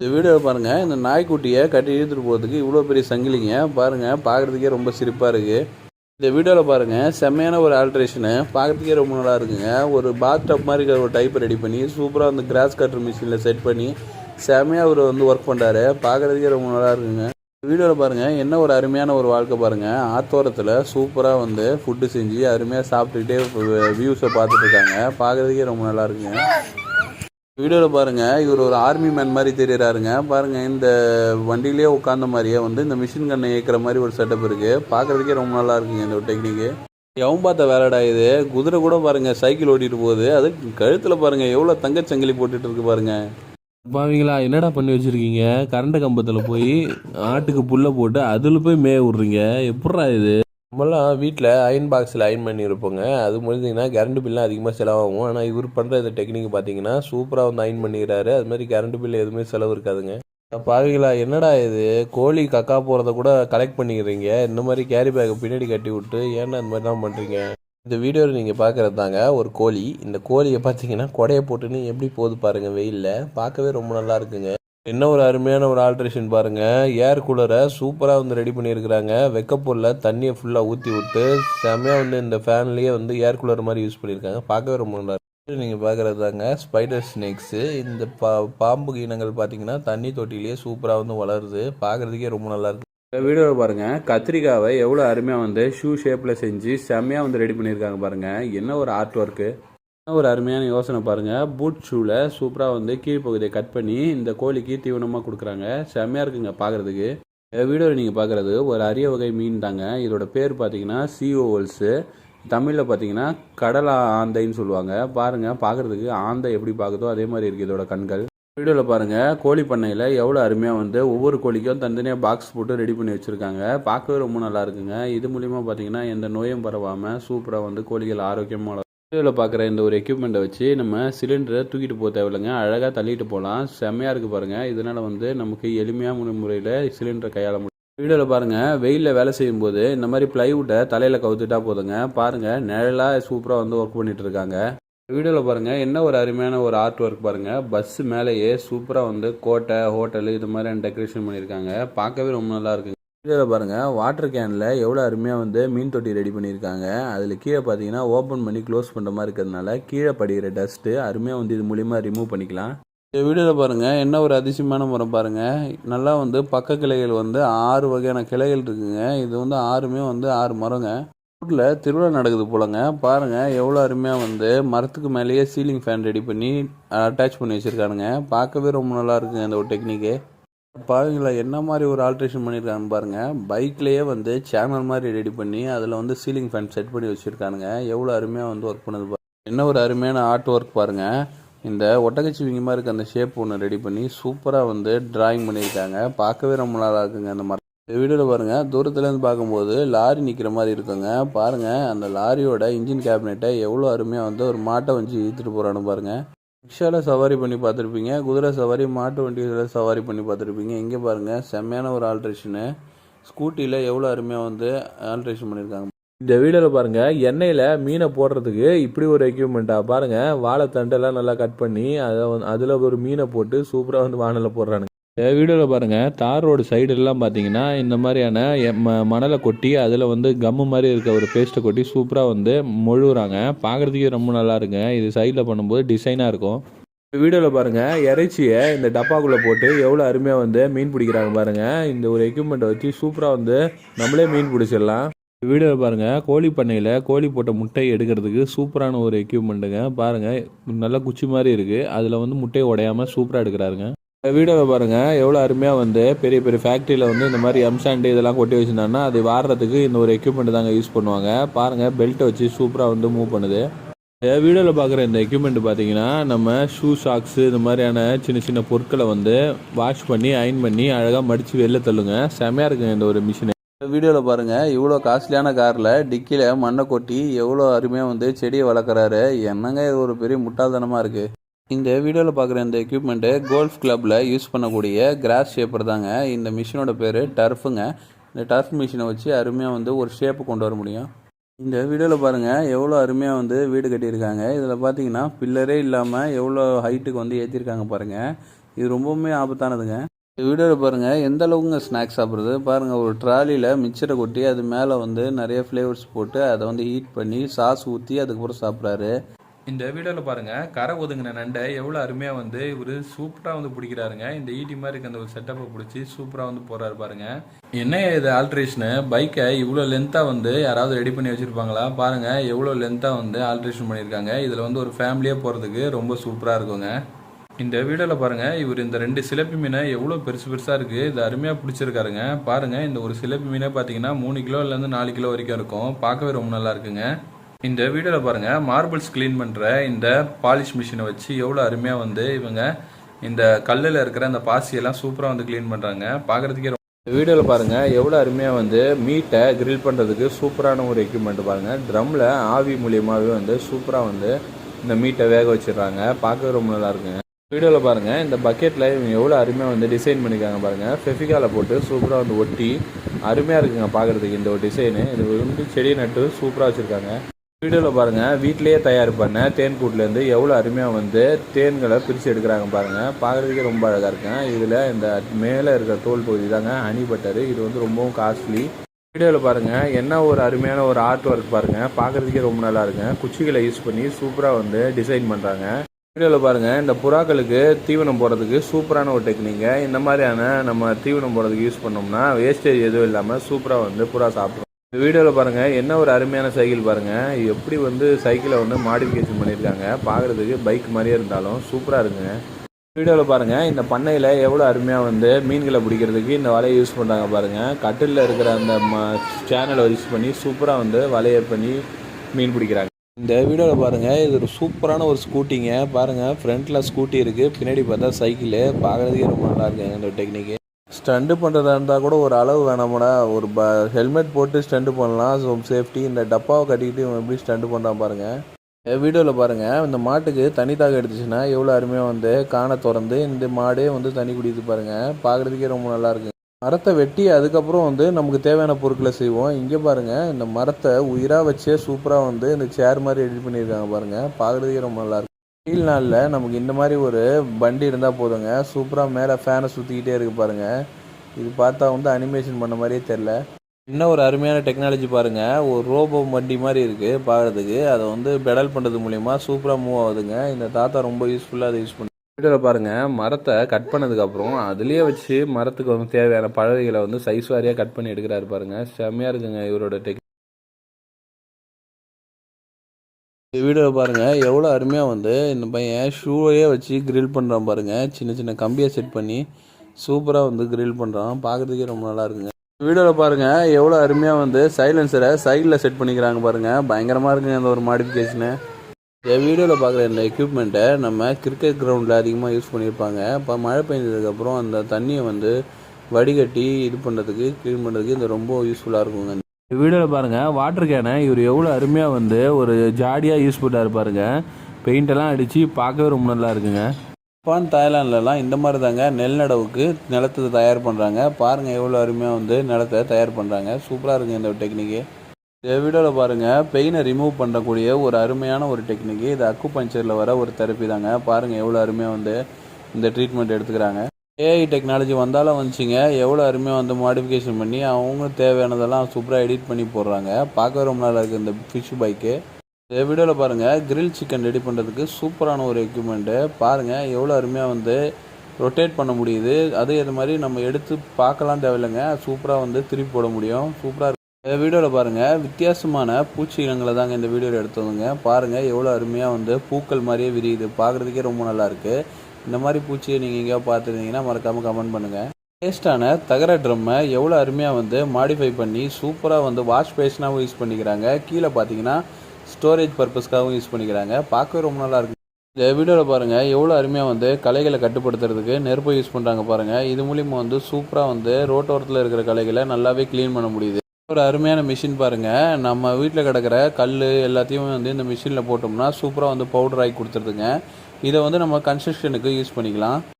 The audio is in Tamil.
இந்த வீடியோவில் பாருங்கள் இந்த நாய்க்குட்டியை கட்டி இழுத்துட்டு போகிறதுக்கு இவ்வளோ பெரிய சங்கிலிங்க. பாருங்கள் பார்க்குறதுக்கே ரொம்ப சிரிப்பாக இருக்குது இந்த வீடியோவில் பாருங்கள் செம்மையான ஒரு ஆல்ட்ரேஷனு பார்க்குறதுக்கே ரொம்ப நல்லா இருக்குங்க. ஒரு பாத் டப் மாதிரி இருக்கிற ஒரு டைப் ரெடி பண்ணி சூப்பராக அந்த கிராஸ் கட்டர் மிஷினில் செட் பண்ணி செம்மையாக அவர் வந்து ஒர்க் பண்ணுறாரு பார்க்குறதுக்கே ரொம்ப நல்லா இருக்குங்க. வீடியோவில் பாருங்கள் என்ன ஒரு அருமையான ஒரு வாழ்க்கை பாருங்கள் ஆத்தோரத்தில் சூப்பராக வந்து ஃபுட்டு செஞ்சு அருமையாக சாப்பிட்டுக்கிட்டே வியூஸை பார்த்துட்ருக்காங்க பார்க்குறதுக்கே ரொம்ப நல்லா இருக்குங்க. வீடியோவில் பாருங்கள் இவர் ஒரு ஆர்மி மேன் மாதிரி தெரியறாருங்க. பாருங்கள் இந்த வண்டியிலே உட்காந்த மாதிரியே வந்து இந்த மிஷின் கண்ணை ஏற்கிற மாதிரி ஒரு செட்டப் இருக்குது பார்க்குறதுக்கே ரொம்ப நல்லா இருக்குங்க இந்த ஒரு டெக்னிக்கு எவன் பார்த்த வேலைடா இது? குதிரை கூட பாருங்கள் சைக்கிள் ஓட்டிட்டு போகுது. அது கழுத்தில் பாருங்கள் எவ்வளோ தங்கச்சங்கிலி போட்டுட்டு இருக்கு பாருங்கள் பாவீங்களா என்னடா பண்ணி வச்சிருக்கீங்க? கரண்ட் கம்பத்தில் போய் ஆட்டுக்கு புல்லை போட்டு அதில் போய் மேய விட்றீங்க. எப்பட்றா இது? நம்மலாம் வீட்டில் அயன் பாக்ஸில் அயன் பண்ணியிருப்போங்க அது முடிஞ்சிங்கன்னா கரண்ட் பில்லாம் அதிகமாக செலவாகும். ஆனால் இவர் பண்ணுற இந்த டெக்னிக் பார்த்தீங்கன்னா சூப்பராக வந்து அயன் பண்ணிக்கிறாரு அது மாதிரி கரண்ட் பில் எதுவுமே செலவு இருக்காதுங்க. பாவிங்களா என்னடா இது? கோழி கக்கா போகிறத கூட கலெக்ட் பண்ணிக்கிறீங்க. இந்த மாதிரி கேரி பேக்கை பின்னாடி கட்டி விட்டு ஏன்னா மாதிரி தான் பண்ணுறீங்க இந்த வீடியோவில் நீங்கள் பார்க்குறது தாங்க ஒரு கோழி. இந்த கோழியை பார்த்தீங்கன்னா கொடையை போட்டுன்னு எப்படி போகுது பாருங்கள் வெயிலில். பார்க்கவே ரொம்ப நல்லா இருக்குங்க. என்ன ஒரு அருமையான ஒரு ஆல்ட்ரேஷன் பாருங்கள் ஏர் கூலரை சூப்பராக வந்து ரெடி பண்ணியிருக்கிறாங்க. வெக்கப்பூரில் தண்ணியை ஃபுல்லாக ஊற்றி விட்டு செம்மையாக வந்து இந்த ஃபேன்லேயே வந்து ஏர் கூலர் மாதிரி யூஸ் பண்ணியிருக்காங்க. பார்க்கவே ரொம்ப நல்லா நீங்கள் பார்க்குறது தாங்க ஸ்பைடர் ஸ்னேக்ஸு இந்த பா பாம்பு இனங்கள் பார்த்தீங்கன்னா தண்ணி தொட்டிலேயே சூப்பராக வந்து வளருது. பார்க்குறதுக்கே ரொம்ப நல்லாயிருக்கு இந்த வீடியோவில் பாருங்கள் கத்திரிக்காவை எவ்வளோ அருமையாக வந்து ஷூ ஷேப்பில் செஞ்சு செம்மையாக வந்து ரெடி பண்ணியிருக்காங்க பாருங்கள் என்ன ஒரு ஆர்ட் ஒர்க்கு ஒரு அருமையான யோசனை பாருங்கள் பூட் ஷூவில் சூப்பராக வந்து கீழ்ப்பகுதியை கட் பண்ணி இந்த கோழிக்கு தீவனமாக கொடுக்குறாங்க. செம்மையாக இருக்குங்க பார்க்குறதுக்கு வீடியோவில் நீங்கள் பார்க்குறது ஒரு அரிய வகை மீன் தாங்க. இதோட பேர் பார்த்தீங்கன்னா சிஓவல்ஸு தமிழில் பார்த்தீங்கன்னா கடலா ஆந்தைன்னு சொல்லுவாங்க. பாருங்கள் பார்க்குறதுக்கு ஆந்தை எப்படி பார்க்குதோ அதே மாதிரி இருக்குது இதோட கண்கள். வீடியோவில் பாருங்கள் கோழி பண்ணையில் எவ்வளோ அருமையாக வந்து ஒவ்வொரு கோழிக்கும் தனித்தனியாக பாக்ஸ் போட்டு ரெடி பண்ணி வச்சுருக்காங்க. பார்க்கவே ரொம்ப நல்லா இருக்குங்க. இது மூலிமா பார்த்தீங்கன்னா எந்த நோயும் பரவாமல் சூப்பராக வந்து கோழிகள் ஆரோக்கியமாக வீடியோவில் பார்க்குற இந்த ஒரு எக்யூப்மெண்ட்டை வச்சு நம்ம சிலிண்டரை தூக்கிட்டு போக தேவையில்லைங்க. அழகாக தள்ளிட்டு போகலாம் செம்மையாக இருக்குது பாருங்கள் இதனால் வந்து நமக்கு எளிமையான முறையில் சிலிண்டரை கையாள முடியும். வீடியோவில் பாருங்கள் வெயிலில் வேலை செய்யும்போது இந்த மாதிரி ப்ளைவுட்டை தலையில் கவுத்துட்டா போதுங்க. பாருங்கள் நிழலாக சூப்பராக வந்து ஒர்க் பண்ணிட்டு இருக்காங்க. வீடியோவில் பாருங்கள் என்ன ஒரு அருமையான ஒரு ஆர்ட் ஒர்க் பாருங்கள் பஸ்ஸு மேலேயே சூப்பராக வந்து கோட்டை ஹோட்டலு இது மாதிரியான டெக்கரேஷன் பண்ணியிருக்காங்க பார்க்கவே ரொம்ப நல்லா இருக்குங்க கீழே பாருங்கள் வாட்டர் கேனில் எவ்வளோ அருமையாக வந்து மீன் தொட்டி ரெடி பண்ணியிருக்காங்க அதில் கீழே பார்த்தீங்கன்னா ஓப்பன் பண்ணி க்ளோஸ் பண்ணுற மாதிரி இருக்கிறதுனால கீழே படிக்கிற டஸ்ட்டு அருமையாக வந்து இது மூலிமா ரிமூவ் பண்ணிக்கலாம். இந்த வீடியோவில் பாருங்கள் என்ன ஒரு அதிசயமான முறை பாருங்கள் நல்லா வந்து பக்க கிளைகள் வந்து ஆறு வகையான கிளைகள் இருக்குங்க. இது வந்து ஆறுமே வந்து ஆறு மரங்க. ஊரில் திருவிழா நடக்குது போலங்க. பாருங்கள் எவ்வளோ அருமையாக வந்து மரத்துக்கு மேலேயே சீலிங் ஃபேன் ரெடி பண்ணி அட்டாச் பண்ணி வச்சுருக்கானுங்க. பார்க்கவே ரொம்ப நல்லா இருக்குங்க இந்த ஒரு டெக்னிக்கு பாருங்களா என்ன மாதிரி ஒரு ஆல்ட்ரேஷன் பண்ணியிருக்காங்கன்னு பாருங்கள் பைக்லேயே வந்து சேனல் மாதிரி ரெடி பண்ணி அதில் வந்து சீலிங் ஃபேன் செட் பண்ணி வச்சுருக்கானுங்க. எவ்வளோ அருமையாக வந்து ஒர்க் பண்ணுது பாருங்க. என்ன ஒரு அருமையான ஆர்ட் ஒர்க் பாருங்கள் இந்த ஒட்டகச்சிவிங்க மாதிரி இருக்க அந்த ஷேப் ஒன்று ரெடி பண்ணி சூப்பராக வந்து டிராயிங் பண்ணியிருக்காங்க. பார்க்கவே ரொம்ப நல்லா இருக்குங்க அந்த மரம். இந்த வீடியோவில் பாருங்கள் தூரத்துலேருந்து பார்க்கும்போது லாரி நிற்கிற மாதிரி இருக்குங்க. பாருங்கள் அந்த லாரியோட இன்ஜின் கேபினெட்டை எவ்வளோ அருமையாக வந்து ஒரு மாட்டை வச்சு இழுத்துட்டு போகிறான்னு பாருங்கள் ரிக்ஷாவில் சவாரி பண்ணி பார்த்துருப்பீங்க குதிரை சவாரி மாட்டு வண்டியில் சவாரி பண்ணி பார்த்துருப்பீங்க. இங்கே பாருங்கள் செம்மையான ஒரு ஆல்ட்ரேஷனு ஸ்கூட்டியில் எவ்வளோ அருமையாக வந்து ஆல்ட்ரேஷன் பண்ணியிருக்காங்க இந்த வீடியோவில் பாருங்கள் எண்ணெயில் மீனை போடுறதுக்கு இப்படி ஒரு எக்யூப்மெண்ட்டாக பாருங்கள் வாழைத்தண்டெல்லாம் நல்லா கட் பண்ணி அதை அதில் ஒரு மீனை போட்டு சூப்பராக வந்து வானலில் போடுறானுங்க. இந்த வீடியோவில் பாருங்கள் தார் ரோடு சைடெல்லாம் பார்த்தீங்கன்னா இந்த மாதிரியான எ- ம மணலை கொட்டி அதில் வந்து கம்மு மாதிரி இருக்க ஒரு பேஸ்ட்டை கொட்டி சூப்பராக வந்து மொழுகுறாங்க. பார்க்குறதுக்கே ரொம்ப நல்லா இருக்குங்க. இது சைடில் பண்ணும்போது டிசைனாக இருக்கும். வீடியோவில் பாருங்கள் இறைச்சியை இந்த டப்பாக்குள்ளே போட்டு எவ்வளோ அருமையாக வந்து மீன் பிடிக்கிறாங்க பாருங்கள் இந்த ஒரு எக்யூப்மெண்ட்டை வச்சு சூப்பராக வந்து நம்மளே மீன் பிடிச்சிடலாம். வீடியோவில் பாருங்கள் கோழி பண்ணையில் கோழி போட்ட முட்டை எடுக்கிறதுக்கு சூப்பரான ஒரு எக்யூப்மெண்ட்டுங்க பாருங்கள் நல்ல குச்சி மாதிரி இருக்குது அதில் வந்து முட்டையை உடையாமல் சூப்பராக எடுக்கிறாருங்க. வீடியோவில் பாருங்கள் எவ்வளோ அருமையாக வந்து பெரிய பெரிய ஃபேக்ட்ரியில் வந்து இந்த மாதிரி எம்சாண்டு இதெல்லாம் கொட்டி வச்சுருந்தாங்கன்னா அது வாடுறதுக்கு இந்த ஒரு எக்யூப்மெண்ட் தாங்க யூஸ் பண்ணுவாங்க. பாருங்கள் பெல்ட்டை வச்சு சூப்பராக வந்து மூவ் பண்ணுது. வீடியோவில் பார்க்குற இந்த எக்யூப்மெண்ட் பார்த்தீங்கன்னா நம்ம ஷூ சாக்ஸு இந்த மாதிரியான சின்ன சின்ன பொருட்களை வந்து வாஷ் பண்ணி அயன் பண்ணி அழகாக மடித்து வெளில தள்ளுங்க. செமையாக இருக்குங்க இந்த ஒரு மிஷின் வீடியோவில் பாருங்கள் இவ்வளோ காஸ்ட்லியான காரில் டிக்கியில் மண்ணை கொட்டி எவ்வளோ அருமையாக வந்து செடியை வளர்க்குறாரு. என்னங்க இது ஒரு பெரிய முட்டாள்தனமாக இருக்குது இந்த வீடியோவில் பார்க்குற இந்த எக்யூப்மெண்ட்டு கோல்ஃப் கிளப்பில் யூஸ் பண்ணக்கூடிய கிராஸ் ஷேப்பர் தாங்க. இந்த மிஷினோட பேர் டர்ஃபுங்க இந்த டர்ஃப் மிஷினை வச்சு அருமையாக வந்து ஒரு ஷேப்பு கொண்டு வர முடியும். இந்த வீடியோவில் பாருங்கள் எவ்வளோ அருமையாக வந்து வீடு கட்டியிருக்காங்க. இதில் பார்த்தீங்கன்னா பில்லரே இல்லாமல் எவ்வளோ ஹைட்டுக்கு வந்து ஏற்றிருக்காங்க பாருங்கள் இது ரொம்பவுமே ஆபத்தானதுங்க. இந்த வீடியோவில் பாருங்கள் எந்த அளவுக்குங்க ஸ்நாக்ஸ் சாப்பிட்றது? பாருங்கள் ஒரு ட்ராலியில் மிக்சரை கொட்டி அது மேலே வந்து நிறைய ஃப்ளேவர்ஸ் போட்டு அதை வந்து ஹீட் பண்ணி சாஸ் ஊற்றி அதுக்கப்புறம் சாப்பிட்றாரு. இந்த வீடியோவில் பாருங்க கரை ஒதுங்கின நண்டை எவ்வளோ அருமையாக வந்து இவர் சூப்பராக வந்து பிடிக்கிறாருங்க. இந்த ஈட்டி மாதிரி இருக்க அந்த ஒரு செட்டப்பை பிடிச்சி சூப்பராக வந்து போகிறாரு பாருங்கள் என்ன இது ஆல்ட்ரேஷனு பைக்கை இவ்வளோ லென்த்தாக வந்து யாராவது ரெடி பண்ணி வச்சுருப்பாங்களா? பாருங்கள் எவ்வளோ லென்த்தாக வந்து ஆல்ட்ரேஷன் பண்ணியிருக்காங்க இதில் வந்து ஒரு ஃபேமிலியாக போகிறதுக்கு ரொம்ப சூப்பராக இருக்குங்க. இந்த வீடியோவில் பாருங்க இவர் இந்த ரெண்டு சிலப்பி மீனை எவ்வளோ பெருசு பெருசாக இருக்குது இது அருமையாக பிடிச்சிருக்காருங்க. பாருங்கள் இந்த ஒரு சிலப்பி மீனே பார்த்தீங்கன்னா மூணு கிலோலேருந்து நாலு கிலோ வரைக்கும் இருக்கும். பார்க்கவே ரொம்ப நல்லா இருக்குங்க. இந்த வீடியோவில் பாருங்க மார்பிள்ஸ் க்ளீன் பண்ணுற இந்த பாலிஷ் மிஷினை வச்சு எவ்வளோ அருமையாக வந்து இவங்க இந்த கல்லில் இருக்கிற அந்த பாசியெல்லாம் சூப்பராக வந்து க்ளீன் பண்ணுறாங்க பார்க்குறதுக்கே இந்த வீடியோவில் பாருங்கள் எவ்வளோ அருமையாக வந்து மீட்டை க்ரில் பண்ணுறதுக்கு சூப்பரான ஒரு எக்யூப்மெண்ட் பாருங்கள் ட்ரம்மில் ஆவி மூலியமாகவே வந்து சூப்பராக வந்து இந்த மீட்டை வேக வச்சிடுறாங்க. பார்க்கவே ரொம்ப நல்லா இருக்குங்க. வீடியோவில் பாருங்கள் இந்த பக்கெட்டில் இவங்க எவ்வளோ அருமையாக வந்து டிசைன் பண்ணியிருக்காங்க பாருங்கள் ஃபெஃபிகால போட்டு சூப்பராக வந்து ஒட்டி அருமையாக இருக்குங்க பார்க்குறதுக்கு இந்த ஒரு டிசைனு இது வந்து செடி நட்டு சூப்பராக வச்சுருக்காங்க. வீடியோவில் பாருங்கள் வீட்டிலேயே தயார் பண்ண தேன் கூட்டிலேருந்து எவ்வளோ அருமையாக வந்து தேன்களை பிரித்து எடுக்கிறாங்க பாருங்கள் பார்க்குறதுக்கே ரொம்ப அழகாக இருக்குங்க இதில் இந்த மேலே இருக்கிற தோல் பகுதி தாங்க ஹனி பட்டரு. இது வந்து ரொம்பவும் காஸ்ட்லி. வீடியோவில் பாருங்கள் என்ன ஒரு அருமையான ஒரு ஆர்ட் ஒர்க் பாருங்கள் பார்க்குறதுக்கே ரொம்ப நல்லா இருக்குங்க குச்சிகளை யூஸ் பண்ணி சூப்பராக வந்து டிசைன் பண்ணுறாங்க வீடியோவில் பாருங்கள் இந்த புறாக்களுக்கு தீவனம் போடுறதுக்கு சூப்பரான ஒரு டெக்னிங்க இந்த மாதிரியான நம்ம தீவனம் போடுறதுக்கு யூஸ் பண்ணோம்னா வேஸ்டேஜ் எதுவும் இல்லாமல் சூப்பராக வந்து புறா சாப்பிடும். இந்த வீடியோவில் பாருங்கள் என்ன ஒரு அருமையான சைக்கிள் பாருங்கள் எப்படி வந்து சைக்கிளை வந்து மாடிஃபிகேஷன் பண்ணியிருக்காங்க. பார்க்குறதுக்கு பைக் மாதிரியே இருந்தாலும் சூப்பராக இருக்குங்க. வீடியோவில் பாருங்கள் இந்த பண்ணையில் எவ்வளோ அருமையாக வந்து மீன்களை பிடிக்கிறதுக்கு இந்த வலையை யூஸ் பண்ணுறாங்க பாருங்கள் கட்டிலில் இருக்கிற அந்த ம சேனலை யூஸ் பண்ணி சூப்பராக வந்து வலையை பண்ணி மீன் பிடிக்கிறாங்க. இந்த வீடியோவில் பாருங்கள் இது ஒரு சூப்பரான ஒரு ஸ்கூட்டிங்க பாருங்கள் ஃப்ரண்ட்டில் ஸ்கூட்டி இருக்குது பின்னாடி பார்த்தா சைக்கிளு. பார்க்குறதுக்கே ரொம்ப நல்லா இருக்குங்க இந்த டெக்னிக்கு ஸ்டண்டு பண்ணுறதா இருந்தால் கூட ஒரு அளவு வேணாமடா. ஒரு ப ஹெல்மெட் போட்டு ஸ்டண்டு பண்ணலாம். So safety. இந்த டப்பாவை கட்டிக்கிட்டு இவன் எப்படி ஸ்டண்டு பண்ணுறான் பாருங்கள் வீடியோவில் பாருங்கள் இந்த மாட்டுக்கு தனி தாக எடுத்துச்சுன்னா எவ்வளோ அருமையாக வந்து காணை திறந்து இந்த மாடே வந்து தண்ணி குடிக்குது பாருங்கள் பார்க்குறதுக்கே ரொம்ப நல்லாயிருக்கு மரத்தை வெட்டி அதுக்கப்புறம் வந்து நமக்கு தேவையான பொருட்களை செய்வோம். இங்கே பாருங்கள் இந்த மரத்தை உயிராக வச்சே சூப்பராக வந்து இந்த சேர் மாதிரி எடிட் பண்ணியிருக்காங்க பாருங்கள் பார்க்குறதுக்கே ரொம்ப நல்லாயிருக்கும் வெயில் நாளில் நமக்கு இந்த மாதிரி ஒரு வண்டி இருந்தால் போதுங்க. சூப்பராக மேலே ஃபேனை சுற்றிக்கிட்டே இருக்கு பாருங்கள் இது பார்த்தா வந்து அனிமேஷன் பண்ண மாதிரியே தெரில இன்னும் ஒரு அருமையான டெக்னாலஜி பாருங்கள் ஒரு ரோபோ வண்டி மாதிரி இருக்குது பார்க்குறதுக்கு அதை வந்து பெடல் பண்ணுறது மூலிமா சூப்பராக மூவ் ஆகுதுங்க. இந்த தாத்தா ரொம்ப யூஸ்ஃபுல்லாக அதை யூஸ் பண்ணி வீடியோவில் பாருங்கள் மரத்தை கட் பண்ணதுக்கப்புறம் அதுலேயே வச்சு மரத்துக்கு வந்து தேவையான பழகைகளை வந்து சைஸ் வாரியாக கட் பண்ணி எடுக்கிறாரு பாருங்கள் செம்மையாக இருக்குங்க இவரோட டெக் வீடியோவில் பாருங்கள் எவ்வளோ அருமையாக வந்து இந்த பையன் ஷூவையே வச்சு கிரில் பண்ணுறான் பாருங்கள் சின்ன சின்ன கம்பியை செட் பண்ணி சூப்பராக வந்து கிரில் பண்ணுறான் பார்க்குறதுக்கே ரொம்ப நல்லா இருக்குங்க. வீடியோவில் பாருங்கள் எவ்வளோ அருமையாக வந்து சைலன்சரை சைடில் செட் பண்ணிக்கிறாங்க பாருங்கள் பயங்கரமாக இருக்குங்க இந்த ஒரு மாடிஃபிகேஷனு இந்த வீடியோவில் பார்க்குற இந்த எக்யூப்மெண்ட்டை நம்ம கிரிக்கெட் கிரவுண்டில் அதிகமாக யூஸ் பண்ணியிருப்பாங்க இப்போ மழை பெஞ்சதுக்கப்புறம் அந்த தண்ணியை வந்து வடிகட்டி இது பண்ணுறதுக்கு க்ளீன் பண்ணுறதுக்கு இது ரொம்ப யூஸ்ஃபுல்லாக இருக்குங்க. வீடியோவில் பாருங்கள் வாட்டர் கேனை இவர் எவ்வளோ அருமையாக வந்து ஒரு ஜாடியாக யூஸ் பண்ணார் பாருங்க. பெயிண்டெல்லாம் அடித்து பார்க்கவே ரொம்ப நல்லா இருக்குங்க. ஜப்பான் தாய்லாண்ட்லலாம் இந்த மாதிரி தாங்க நெல் நடவுக்கு நிலத்தை தயார் பண்ணுறாங்க பாருங்கள் எவ்வளோ அருமையாக வந்து நிலத்தை தயார் பண்ணுறாங்க சூப்பராக இருக்குங்க இந்த டெக்னிக்கு இந்த வீடியோவில் பாருங்கள் பெயினை ரிமூவ் பண்ணக்கூடிய ஒரு அருமையான ஒரு டெக்னிக்கு இது அக்கு பஞ்சரில் வர ஒரு தெரப்பி தாங்க. பாருங்கள் எவ்வளோ அருமையாக வந்து இந்த ட்ரீட்மெண்ட் எடுத்துக்கிறாங்க. ஏஐ டெக்னாலஜி வந்தாலும் வந்துச்சுங்க. எவ்வளோ அருமையாக வந்து மாடிஃபிகேஷன் பண்ணி அவங்க தேவையானதெல்லாம் சூப்பராக எடிட் பண்ணி போடுறாங்க. பார்க்க ரொம்ப நல்லா இருக்குது இந்த ஃபிஷ் பைக்கு இந்த வீடியோவில் பாருங்கள் கிரில் சிக்கன் ரெடி பண்ணுறதுக்கு சூப்பரான ஒரு எக்யூப்மெண்ட்டு பாருங்கள் எவ்வளோ அருமையாக வந்து ரொட்டேட் பண்ண முடியுது. அதே இது மாதிரி நம்ம எடுத்து பார்க்கலாம் தேவையில்லைங்க. சூப்பராக வந்து திருப்பி போட முடியும். சூப்பராக இருக்கு. இந்த வீடியோவில் பாருங்கள் வித்தியாசமான பூச்சி இனங்களை தாங்க இந்த வீடியோவில் எடுத்தவங்க பாருங்கள் எவ்வளோ அருமையாக வந்து பூக்கள் மாதிரியே விரியுது. பார்க்குறதுக்கே ரொம்ப நல்லாயிருக்கு இந்த மாதிரி பூச்சியை நீங்கள் எங்கேயாவது பார்த்துருந்தீங்கன்னா மறக்காமல் கமெண்ட் பண்ணுங்கள் வேஸ்டான தகர ட்ரம்மை எவ்வளோ அருமையாக வந்து மாடிஃபை பண்ணி சூப்பராக வந்து வாஷ் பேஷனாகவும் யூஸ் பண்ணிக்கிறாங்க. கீழே பார்த்தீங்கன்னா ஸ்டோரேஜ் பர்பஸ்க்காகவும் யூஸ் பண்ணிக்கிறாங்க. பார்க்கவே ரொம்ப நல்லா இருக்கு. இந்த வீடியோவில் பாருங்கள் எவ்வளோ அருமையாக வந்து கலைகளை கட்டுப்படுத்துறதுக்கு நெருப்பை யூஸ் பண்ணுறாங்க பாருங்கள் இது மூலிமா வந்து சூப்பராக வந்து ரோட்டோரத்தில் இருக்கிற கலைகளை நல்லாவே க்ளீன் பண்ண முடியுது. ஒரு அருமையான மிஷின் பாருங்கள் நம்ம வீட்டில் கிடக்கிற கல் எல்லாத்தையும் வந்து இந்த மிஷினில் போட்டோம்னா சூப்பராக வந்து பவுடர் ஆகி கொடுத்துருதுங்க. இதை வந்து நம்ம கன்ஸ்ட்ரக்ஷனுக்கு யூஸ் பண்ணிக்கலாம்.